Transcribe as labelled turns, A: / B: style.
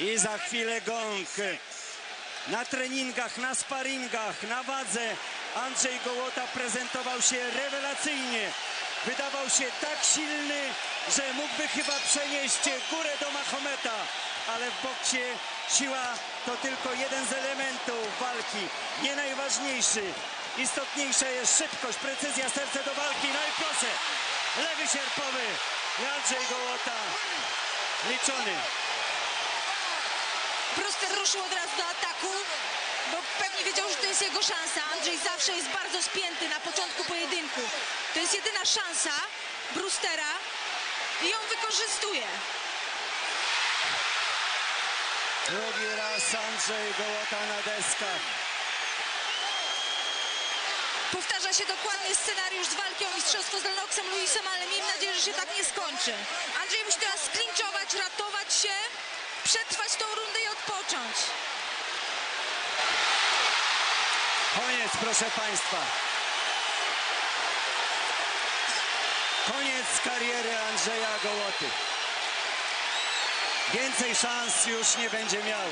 A: I za chwilę gong. Na treningach, na sparingach, na wadze Andrzej Gołota prezentował się rewelacyjnie. Wydawał się tak silny, że mógłby chyba przenieść górę do Mahometa. Ale w boksie siła to tylko jeden z elementów walki. Nie najważniejszy. Istotniejsza jest szybkość, precyzja, serce do walki. No i proszę, lewy sierpowy Andrzej Gołota liczony.
B: Bruster ruszył od razu do ataku, bo pewnie wiedział, że to jest jego szansa. Andrzej zawsze jest bardzo spięty na początku pojedynku. To jest jedyna szansa Brustera i ją wykorzystuje.
A: Drugi raz Andrzej Gołota na deskach.
B: Powtarza się dokładnie scenariusz z walki o mistrzostwo z Lennoxem Lewisem, ale miejmy nadzieję, że się tak nie skończy. Andrzej musi teraz sklinczować, ratować się, przetrwać tą rundę i
A: Proszę Państwa. Koniec kariery Andrzeja Gołoty. Więcej szans już nie będzie miał.